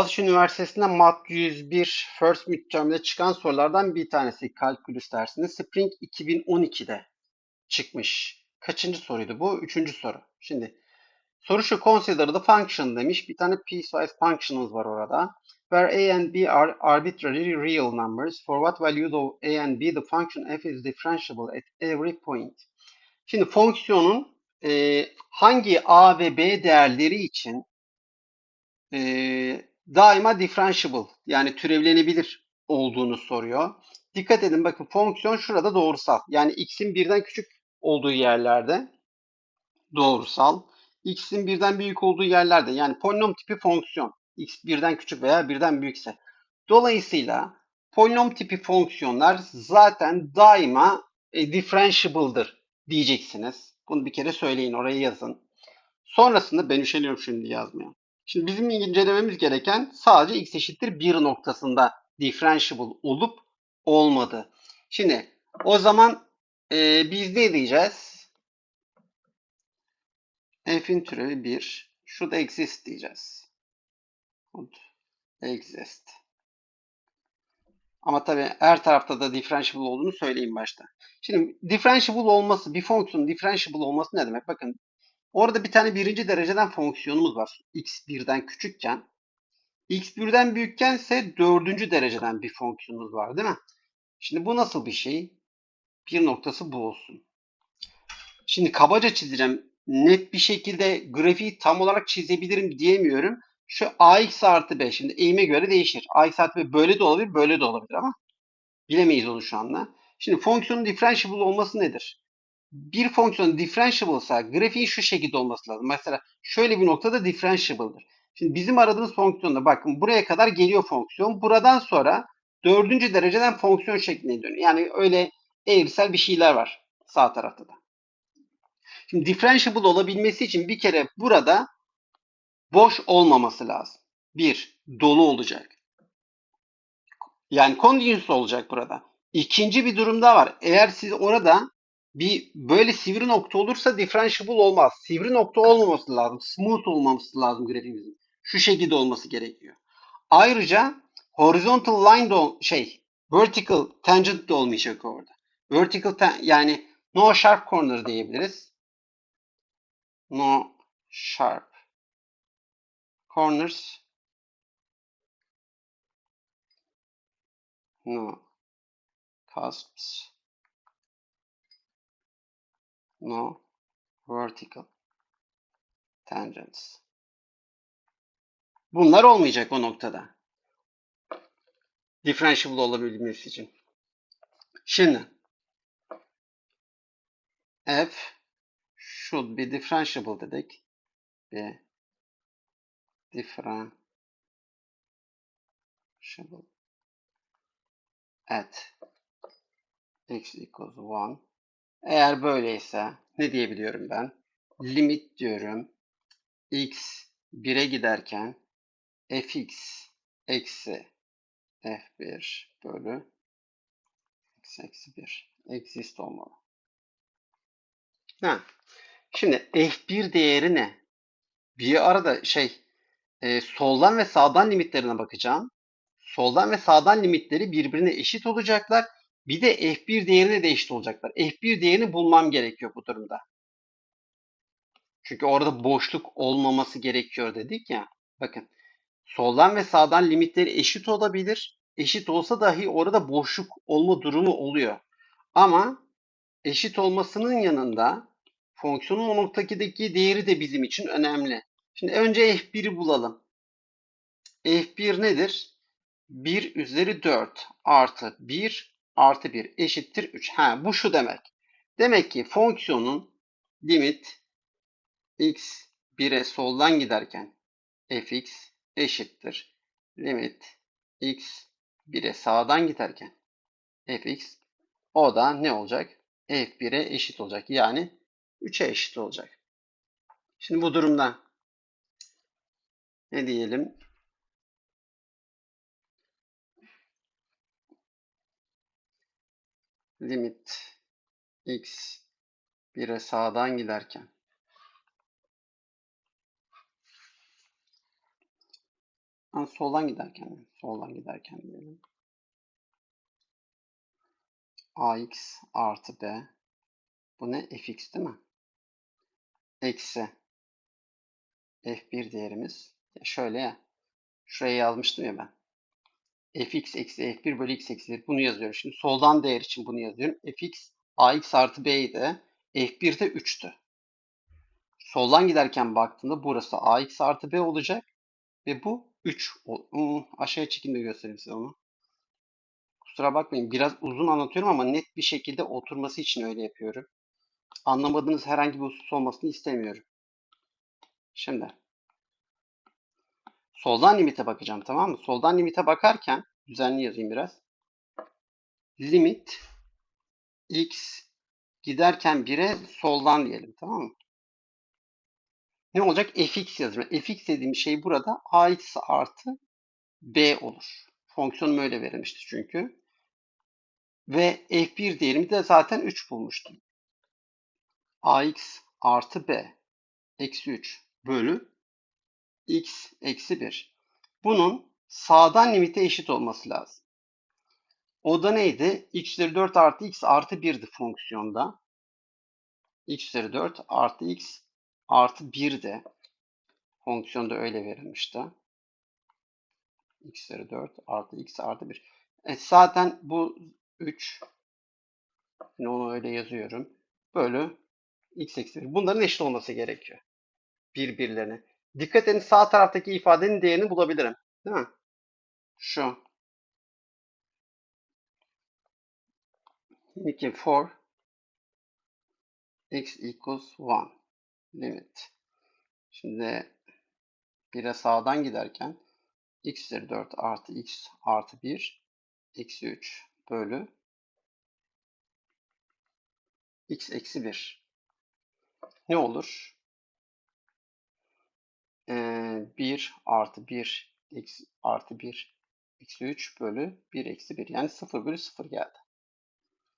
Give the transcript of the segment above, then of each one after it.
Boğaziçi Üniversitesi'nde Mat 101 First Midterm'de çıkan sorulardan bir tanesi kalkülüs dersinde. Spring 2012'de çıkmış. Kaçıncı soruydu bu? Üçüncü soru. Şimdi soru şu consider the function demiş. Bir tane piecewise function'ımız var orada. Where a and b are arbitrary real numbers. For what values of a and b the function f is differentiable at every point. Şimdi fonksiyonun e, hangi a ve b değerleri için e, daima differentiable yani türevlenebilir olduğunu soruyor. Dikkat edin bakın fonksiyon şurada doğrusal. Yani x'in birden küçük olduğu yerlerde doğrusal. x'in birden büyük olduğu yerlerde yani polinom tipi fonksiyon. x birden küçük veya birden büyükse. Dolayısıyla polinom tipi fonksiyonlar zaten daima e, differentiable'dır diyeceksiniz. Bunu bir kere söyleyin oraya yazın. Sonrasında ben üşeniyorum şimdi yazmaya. Şimdi bizim incelememiz gereken sadece x eşittir 1 noktasında differentiable olup olmadı. Şimdi o zaman e, biz ne diyeceğiz? f'in türevi 1. Şu da exist diyeceğiz. Exist. Ama tabii her tarafta da differentiable olduğunu söyleyeyim başta. Şimdi differentiable olması, bir fonksiyonun differentiable olması ne demek? Bakın Orada bir tane birinci dereceden fonksiyonumuz var. x birden küçükken. x birden büyükken ise dördüncü dereceden bir fonksiyonumuz var değil mi? Şimdi bu nasıl bir şey? Bir noktası bu olsun. Şimdi kabaca çizeceğim. Net bir şekilde grafiği tam olarak çizebilirim diyemiyorum. Şu ax artı b. Şimdi eğime göre değişir. ax artı b böyle de olabilir, böyle de olabilir ama bilemeyiz onu şu anda. Şimdi fonksiyonun differentiable olması nedir? Bir fonksiyon differentiable ise grafiğin şu şekilde olması lazım. Mesela şöyle bir noktada differentiable'dır. Şimdi bizim aradığımız fonksiyonda bakın buraya kadar geliyor fonksiyon. Buradan sonra dördüncü dereceden fonksiyon şekline dönüyor. Yani öyle eğrisel bir şeyler var sağ tarafta da. Şimdi differentiable olabilmesi için bir kere burada boş olmaması lazım. Bir, dolu olacak. Yani continuous olacak burada. İkinci bir durum daha var. Eğer siz orada bir böyle sivri nokta olursa differentiable olmaz. Sivri nokta olmaması lazım. Smooth olmaması lazım grafiğimizin. Şu şekilde olması gerekiyor. Ayrıca horizontal line de şey vertical tangent de olmayacak orada. Vertical yani no sharp corner diyebiliriz. No sharp corners no cusps no vertical tangents. Bunlar olmayacak o noktada. Differentiable olabilmesi için. Şimdi f should be differentiable dedik. Be differentiable at x equals 1 eğer böyleyse ne diyebiliyorum ben? Limit diyorum. x 1'e giderken fx eksi f1 bölü x eksi 1 exist olmalı. Ha. Şimdi f1 değeri ne? Bir arada şey e, soldan ve sağdan limitlerine bakacağım. Soldan ve sağdan limitleri birbirine eşit olacaklar. Bir de F1 değerine de eşit olacaklar. F1 değerini bulmam gerekiyor bu durumda. Çünkü orada boşluk olmaması gerekiyor dedik ya. Bakın soldan ve sağdan limitleri eşit olabilir. Eşit olsa dahi orada boşluk olma durumu oluyor. Ama eşit olmasının yanında fonksiyonun o noktadaki değeri de bizim için önemli. Şimdi önce F1'i bulalım. F1 nedir? 1 üzeri 4 artı 1 artı 1 eşittir 3. Ha, bu şu demek. Demek ki fonksiyonun limit x 1'e soldan giderken fx eşittir. Limit x 1'e sağdan giderken fx o da ne olacak? f1'e eşit olacak. Yani 3'e eşit olacak. Şimdi bu durumda ne diyelim? Limit x 1'e sağdan giderken Ha, soldan giderken? Soldan giderken diyelim. ax artı b. Bu ne? fx değil mi? Eksi f1 değerimiz. Şöyle ya. Şuraya yazmıştım ya ben. Fx eksi f1 bölü x eksi 1. Bunu yazıyorum. Şimdi soldan değer için bunu yazıyorum. fx ax artı b idi. f1 de 3'tü. Soldan giderken baktığımda burası ax artı b olacak. Ve bu 3. Hmm, aşağıya çekin de göstereyim size onu. Kusura bakmayın biraz uzun anlatıyorum ama net bir şekilde oturması için öyle yapıyorum. Anlamadığınız herhangi bir husus olmasını istemiyorum. Şimdi soldan limite bakacağım tamam mı? Soldan limite bakarken düzenli yazayım biraz. Limit x giderken 1'e soldan diyelim tamam mı? Ne olacak? fx yazacağım. fx dediğim şey burada ax artı b olur. Fonksiyonum öyle verilmişti çünkü. Ve f1 değerimi de zaten 3 bulmuştum. ax artı b eksi 3 bölü x eksi 1. Bunun sağdan limite eşit olması lazım. O da neydi? x üzeri 4 artı x artı 1'di fonksiyonda. x üzeri 4 artı x artı 1 de fonksiyonda öyle verilmişti. x üzeri 4 artı x artı 1. E zaten bu 3 yine onu öyle yazıyorum. Bölü x eksi 1. Bunların eşit olması gerekiyor. Birbirlerine. Dikkat edin sağ taraftaki ifadenin değerini bulabilirim. Değil mi? Şu. 2 for x equals 1 limit. Şimdi 1'e sağdan giderken x üzeri 4 artı x artı 1 eksi 3 bölü x eksi 1 ne olur? Ee, 1 artı 1 eksi, artı 1 eksi 3 bölü 1 eksi 1 yani 0 bölü 0 geldi.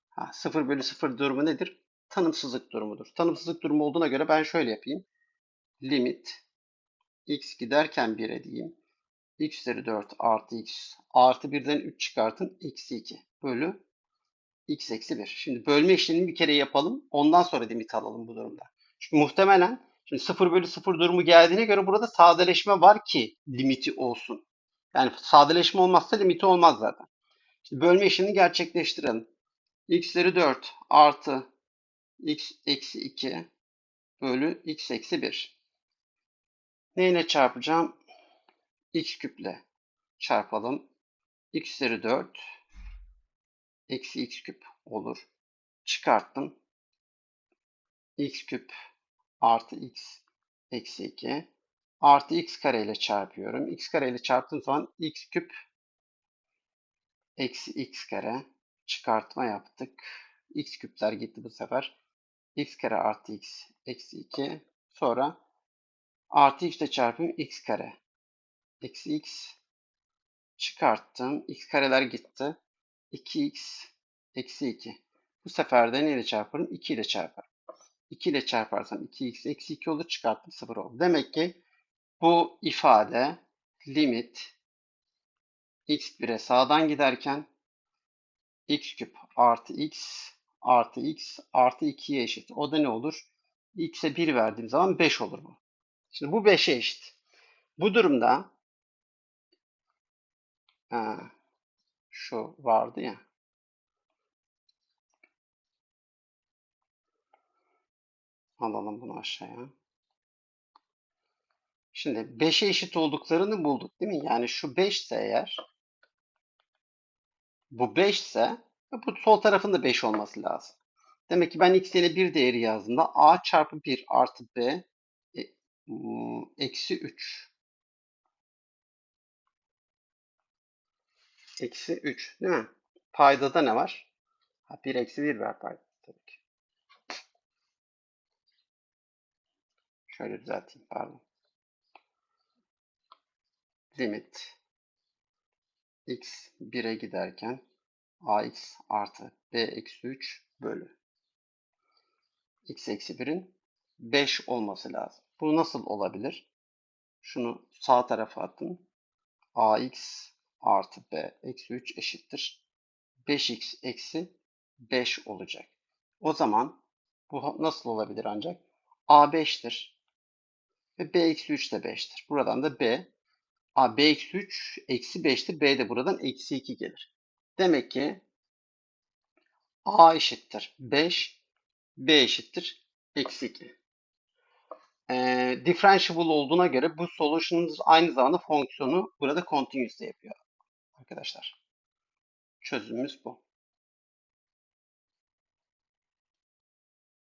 Ha, 0 bölü 0 durumu nedir? Tanımsızlık durumudur. Tanımsızlık durumu olduğuna göre ben şöyle yapayım. Limit x giderken 1'e diyeyim. x üzeri 4 artı x artı 1'den 3 çıkartın. Eksi 2 bölü x eksi 1. Şimdi bölme işlemini bir kere yapalım. Ondan sonra limit alalım bu durumda. Çünkü muhtemelen şimdi 0 bölü 0 durumu geldiğine göre burada sadeleşme var ki limiti olsun. Yani sadeleşme olmazsa limiti olmaz zaten. Şimdi bölme işlemini gerçekleştirelim. x üzeri 4 artı x eksi 2 bölü x eksi 1. Neyle çarpacağım? x küple çarpalım. x üzeri 4 eksi x küp olur. Çıkarttım. x küp artı x eksi 2 artı x kare ile çarpıyorum. x kare ile çarptığım zaman x küp eksi x kare çıkartma yaptık. x küpler gitti bu sefer. x kare artı x eksi 2 sonra artı x ile çarpayım x kare eksi x çıkarttım. x kareler gitti. 2x eksi 2. Bu sefer de neyle çarparım? 2 ile çarparım. 2 ile çarparsam 2x eksi 2 olur. Çıkarttım 0 oldu. Demek ki bu ifade limit x1'e sağdan giderken x küp artı x artı x artı 2'ye eşit. O da ne olur? x'e 1 verdiğim zaman 5 olur bu. Şimdi bu 5'e eşit. Bu durumda şu vardı ya. Alalım bunu aşağıya. Şimdi 5'e eşit olduklarını bulduk değil mi? Yani şu 5 ise eğer bu 5 ise bu sol tarafın da 5 olması lazım. Demek ki ben x yerine 1 değeri yazdığımda a çarpı 1 artı b e, eksi 3 eksi 3 değil mi? Paydada ne var? Ha, 1 eksi 1 var payda tabii ki. Şöyle düzelteyim pardon. Limit x 1'e giderken ax artı b eksi 3 bölü x eksi 1'in 5 olması lazım. Bu nasıl olabilir? Şunu sağ tarafa attım. ax artı b eksi 3 eşittir. 5x eksi 5 olacak. O zaman bu nasıl olabilir ancak? a 5'tir ve b eksi 3 de 5'tir. Buradan da b a b eksi 3 eksi 5'tir. b de buradan eksi 2 gelir. Demek ki a eşittir 5 b eşittir eksi 2. Ee, differentiable olduğuna göre bu solution'ımız aynı zamanda fonksiyonu burada continuous yapıyor arkadaşlar. Çözümümüz bu.